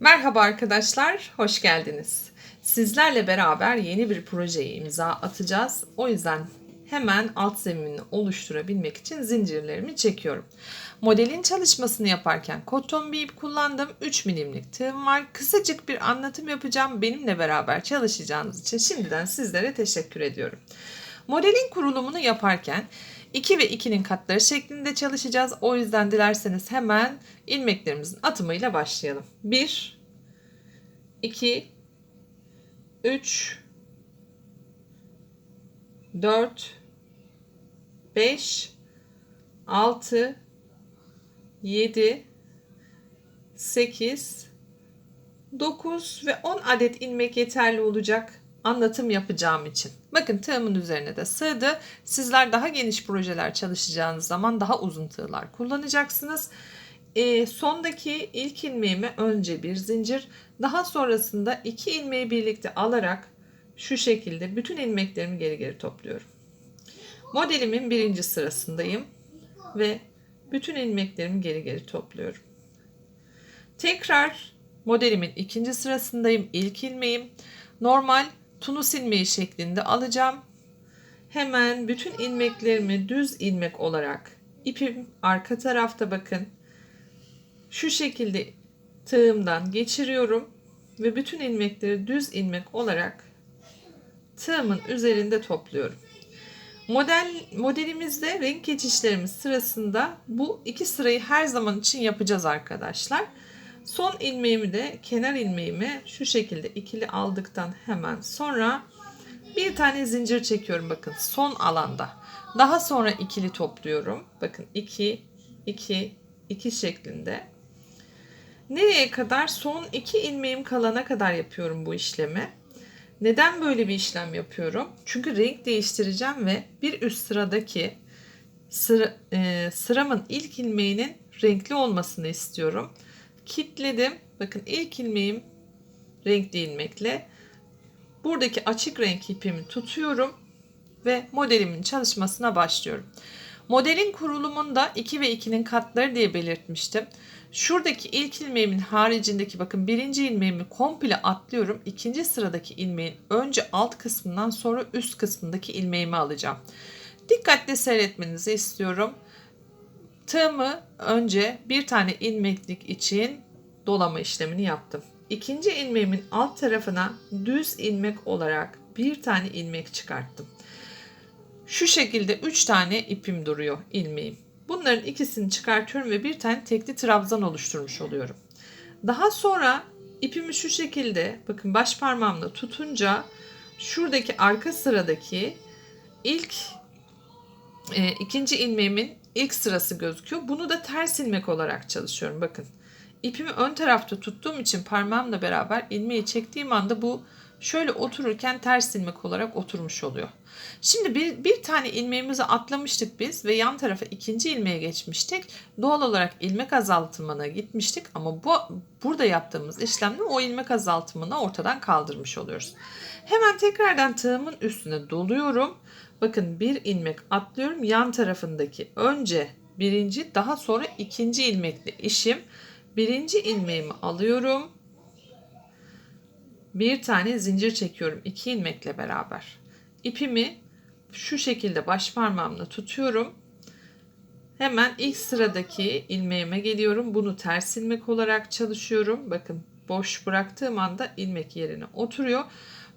Merhaba arkadaşlar, hoş geldiniz. Sizlerle beraber yeni bir projeye imza atacağız. O yüzden hemen alt zeminini oluşturabilmek için zincirlerimi çekiyorum. Modelin çalışmasını yaparken koton bir ip kullandım. 3 milimlik tığım var. Kısacık bir anlatım yapacağım. Benimle beraber çalışacağınız için şimdiden sizlere teşekkür ediyorum. Modelin kurulumunu yaparken 2 ve 2'nin katları şeklinde çalışacağız. O yüzden dilerseniz hemen ilmeklerimizin atımıyla başlayalım. 1 2 3 4 5 6 7 8 9 ve 10 adet ilmek yeterli olacak anlatım yapacağım için. Bakın tığımın üzerine de sığdı. Sizler daha geniş projeler çalışacağınız zaman daha uzun tığlar kullanacaksınız. E, sondaki ilk ilmeğime önce bir zincir, daha sonrasında iki ilmeği birlikte alarak şu şekilde bütün ilmeklerimi geri geri topluyorum. Modelimin birinci sırasındayım ve bütün ilmeklerimi geri geri topluyorum. Tekrar modelimin ikinci sırasındayım. İlk ilmeğim normal tunus ilmeği şeklinde alacağım. Hemen bütün ilmeklerimi düz ilmek olarak ipim arka tarafta bakın. Şu şekilde tığımdan geçiriyorum ve bütün ilmekleri düz ilmek olarak tığımın üzerinde topluyorum. Model modelimizde renk geçişlerimiz sırasında bu iki sırayı her zaman için yapacağız arkadaşlar. Son ilmeğimi de kenar ilmeğimi şu şekilde ikili aldıktan hemen sonra bir tane zincir çekiyorum bakın son alanda. Daha sonra ikili topluyorum. Bakın 2 2 2 şeklinde. Nereye kadar? Son iki ilmeğim kalana kadar yapıyorum bu işlemi. Neden böyle bir işlem yapıyorum? Çünkü renk değiştireceğim ve bir üst sıradaki sıra, e, sıramın ilk ilmeğinin renkli olmasını istiyorum kitledim. Bakın ilk ilmeğim renkli ilmekle buradaki açık renk ipimi tutuyorum ve modelimin çalışmasına başlıyorum. Modelin kurulumunda 2 ve 2'nin katları diye belirtmiştim. Şuradaki ilk ilmeğimin haricindeki bakın birinci ilmeğimi komple atlıyorum. İkinci sıradaki ilmeğin önce alt kısmından sonra üst kısmındaki ilmeğimi alacağım. Dikkatli seyretmenizi istiyorum. Tığımı önce bir tane ilmeklik için dolama işlemini yaptım. İkinci ilmeğimin alt tarafına düz ilmek olarak bir tane ilmek çıkarttım. Şu şekilde 3 tane ipim duruyor ilmeğim. Bunların ikisini çıkartıyorum ve bir tane tekli trabzan oluşturmuş oluyorum. Daha sonra ipimi şu şekilde bakın baş parmağımla tutunca şuradaki arka sıradaki ilk e, ikinci ilmeğimin ilk sırası gözüküyor. Bunu da ters ilmek olarak çalışıyorum. Bakın ipimi ön tarafta tuttuğum için parmağımla beraber ilmeği çektiğim anda bu şöyle otururken ters ilmek olarak oturmuş oluyor. Şimdi bir, bir tane ilmeğimizi atlamıştık biz ve yan tarafa ikinci ilmeğe geçmiştik. Doğal olarak ilmek azaltımına gitmiştik ama bu burada yaptığımız işlemle o ilmek azaltımını ortadan kaldırmış oluyoruz. Hemen tekrardan tığımın üstüne doluyorum. Bakın bir ilmek atlıyorum. Yan tarafındaki önce birinci daha sonra ikinci ilmekle işim. Birinci ilmeğimi alıyorum. Bir tane zincir çekiyorum iki ilmekle beraber. İpimi şu şekilde baş parmağımla tutuyorum. Hemen ilk sıradaki ilmeğime geliyorum. Bunu ters ilmek olarak çalışıyorum. Bakın boş bıraktığım anda ilmek yerine oturuyor.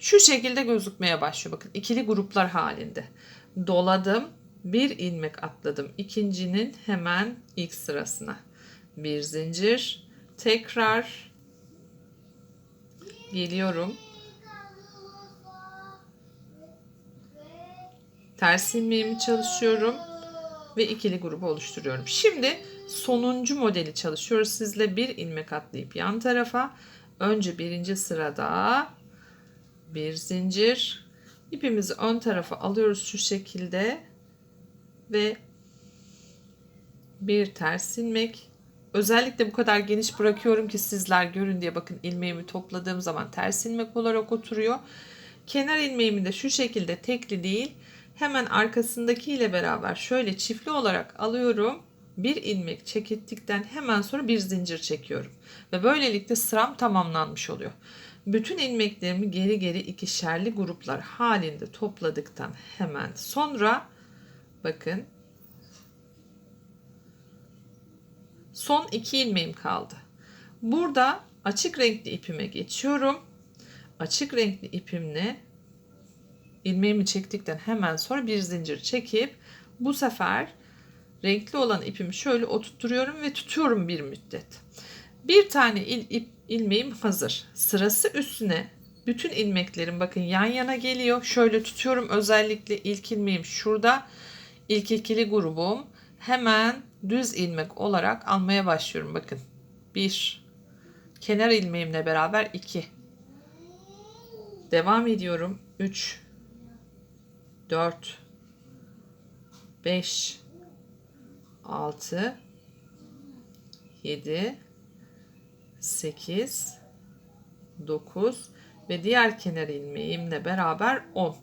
Şu şekilde gözükmeye başlıyor. Bakın ikili gruplar halinde. Doladım. Bir ilmek atladım. İkincinin hemen ilk sırasına. Bir zincir. Tekrar geliyorum. Ters ilmeğimi çalışıyorum ve ikili grubu oluşturuyorum. Şimdi sonuncu modeli çalışıyoruz. Sizle bir ilmek atlayıp yan tarafa önce birinci sırada bir zincir. İpimizi ön tarafa alıyoruz şu şekilde. Ve bir ters ilmek özellikle bu kadar geniş bırakıyorum ki sizler görün diye bakın ilmeğimi topladığım zaman ters ilmek olarak oturuyor. Kenar ilmeğimi de şu şekilde tekli değil hemen arkasındaki ile beraber şöyle çiftli olarak alıyorum. Bir ilmek çekildikten hemen sonra bir zincir çekiyorum. Ve böylelikle sıram tamamlanmış oluyor. Bütün ilmeklerimi geri geri ikişerli gruplar halinde topladıktan hemen sonra bakın son iki ilmeğim kaldı. Burada açık renkli ipime geçiyorum. Açık renkli ipimle ilmeğimi çektikten hemen sonra bir zincir çekip bu sefer renkli olan ipimi şöyle oturtuyorum ve tutuyorum bir müddet. Bir tane il, ip, ilmeğim hazır. Sırası üstüne. Bütün ilmeklerim bakın yan yana geliyor. Şöyle tutuyorum. Özellikle ilk ilmeğim şurada. İlk ikili grubum. Hemen düz ilmek olarak almaya başlıyorum. Bakın. 1 kenar ilmeğimle beraber 2 devam ediyorum. 3 4 5 6 7 8 9 ve diğer kenar ilmeğimle beraber 10.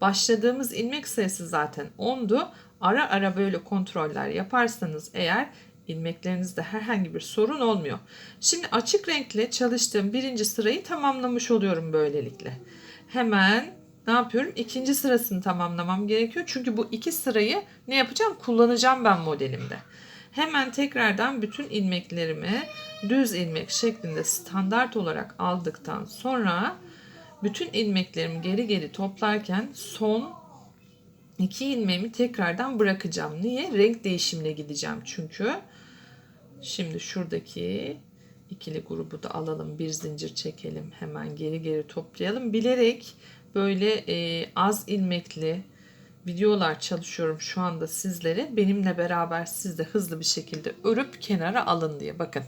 Başladığımız ilmek sayısı zaten 10'du. Ara ara böyle kontroller yaparsanız eğer ilmeklerinizde herhangi bir sorun olmuyor. Şimdi açık renkle çalıştığım birinci sırayı tamamlamış oluyorum böylelikle. Hemen ne yapıyorum? İkinci sırasını tamamlamam gerekiyor. Çünkü bu iki sırayı ne yapacağım? Kullanacağım ben modelimde. Hemen tekrardan bütün ilmeklerimi düz ilmek şeklinde standart olarak aldıktan sonra bütün ilmeklerimi geri geri toplarken son iki ilmeğimi tekrardan bırakacağım. Niye? Renk değişimine gideceğim çünkü. Şimdi şuradaki ikili grubu da alalım. Bir zincir çekelim. Hemen geri geri toplayalım. Bilerek böyle e, az ilmekli videolar çalışıyorum şu anda sizlere. Benimle beraber siz de hızlı bir şekilde örüp kenara alın diye. Bakın.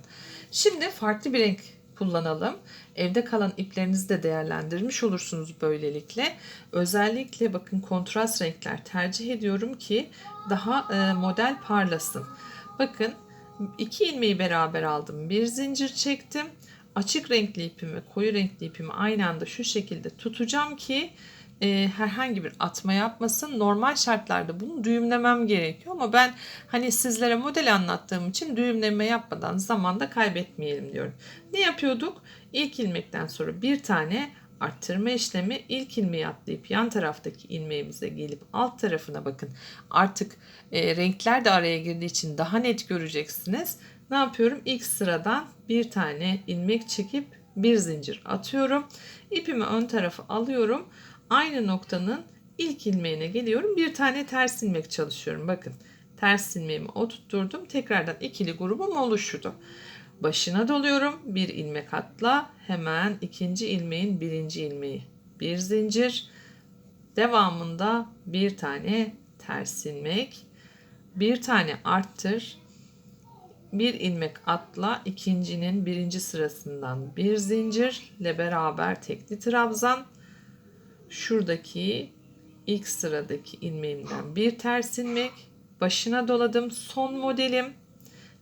Şimdi farklı bir renk kullanalım. Evde kalan iplerinizi de değerlendirmiş olursunuz böylelikle. Özellikle bakın kontrast renkler tercih ediyorum ki daha e, model parlasın. Bakın iki ilmeği beraber aldım. Bir zincir çektim. Açık renkli ipimi, koyu renkli ipimi aynı anda şu şekilde tutacağım ki e, herhangi bir atma yapmasın. Normal şartlarda bunu düğümlemem gerekiyor ama ben hani sizlere model anlattığım için düğümleme yapmadan zamanda kaybetmeyelim diyorum. Ne yapıyorduk? İlk ilmekten sonra bir tane arttırma işlemi ilk ilmeği atlayıp yan taraftaki ilmeğimize gelip alt tarafına bakın. Artık e, renkler de araya girdiği için daha net göreceksiniz. Ne yapıyorum? İlk sıradan bir tane ilmek çekip bir zincir atıyorum. İpimi ön tarafa alıyorum. Aynı noktanın ilk ilmeğine geliyorum. Bir tane ters ilmek çalışıyorum. Bakın ters ilmeğimi oturtturdum. Tekrardan ikili grubum oluştu. Başına doluyorum. Bir ilmek atla. Hemen ikinci ilmeğin birinci ilmeği. Bir zincir. Devamında bir tane ters ilmek. Bir tane arttır. Bir ilmek atla. ikincinin birinci sırasından bir zincirle beraber tekli trabzan. Şuradaki ilk sıradaki ilmeğimden bir ters ilmek. Başına doladım. Son modelim.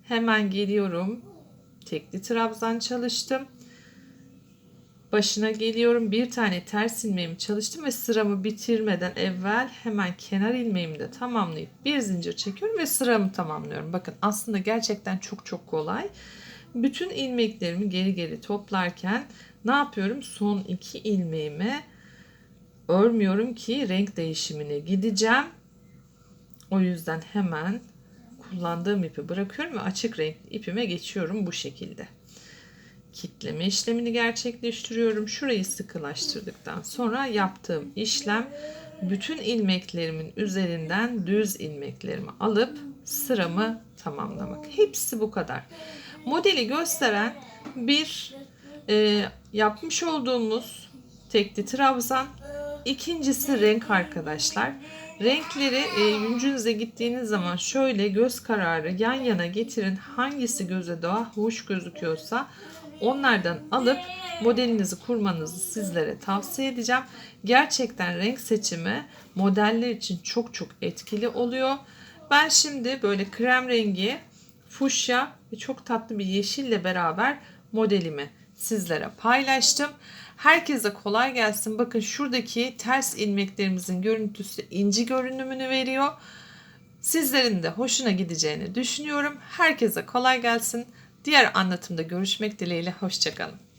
Hemen geliyorum tekli trabzan çalıştım. Başına geliyorum. Bir tane ters ilmeğimi çalıştım ve sıramı bitirmeden evvel hemen kenar ilmeğimi de tamamlayıp bir zincir çekiyorum ve sıramı tamamlıyorum. Bakın aslında gerçekten çok çok kolay. Bütün ilmeklerimi geri geri toplarken ne yapıyorum? Son iki ilmeğimi örmüyorum ki renk değişimine gideceğim. O yüzden hemen kullandığım ipi bırakıyorum ve açık renk ipime geçiyorum bu şekilde. Kitleme işlemini gerçekleştiriyorum. Şurayı sıkılaştırdıktan sonra yaptığım işlem bütün ilmeklerimin üzerinden düz ilmeklerimi alıp sıramı tamamlamak. Hepsi bu kadar. Modeli gösteren bir e, yapmış olduğumuz tekli trabzan. İkincisi renk arkadaşlar. Renkleri e, yüncünüze gittiğiniz zaman şöyle göz kararı yan yana getirin. Hangisi göze daha hoş gözüküyorsa onlardan alıp modelinizi kurmanızı sizlere tavsiye edeceğim. Gerçekten renk seçimi modeller için çok çok etkili oluyor. Ben şimdi böyle krem rengi, fuşya ve çok tatlı bir yeşille beraber modelimi sizlere paylaştım. Herkese kolay gelsin. Bakın şuradaki ters ilmeklerimizin görüntüsü inci görünümünü veriyor. Sizlerin de hoşuna gideceğini düşünüyorum. Herkese kolay gelsin. Diğer anlatımda görüşmek dileğiyle. Hoşçakalın.